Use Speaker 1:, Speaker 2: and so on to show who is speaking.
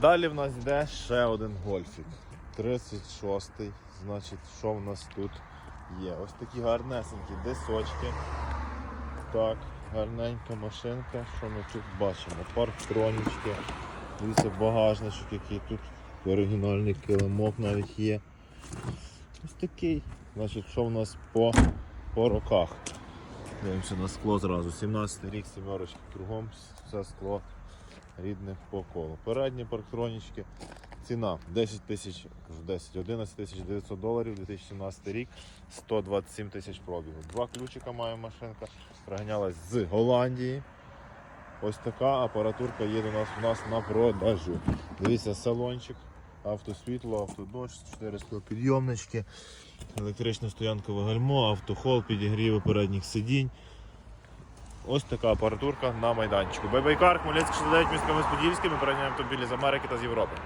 Speaker 1: Далі в нас йде ще один гольфік. 36-й. Значить, що в нас тут є? Ось такі гарнесенькі дисочки. Так, гарненька машинка. Що ми тут бачимо? Парктронічки. Дивіться, багажничок, який тут оригінальний килимок навіть є. Ось такий. Значить, що в нас по, по роках? Дивимося на скло зразу. 17 рік, сімерочки кругом, все скло рідне по колу. Передні парктронічки. Ціна 10 тисяч, 10, 11 тисяч 900 доларів, 2017 рік, 127 тисяч пробігу. Два ключика має машинка, приганялась з Голландії. Ось така апаратурка є до нас у нас на продажу. Дивіться, салончик, автосвітло, автодощ, 4 підйомнички, електричне стоянкове гальмо, автохол, підігріви передніх сидінь. Ось така апаратурка на майданчику. Байбайкар, Хмельницький 69 місько Подільський. Ми переганяємо автомобілі з Америки та з Європи.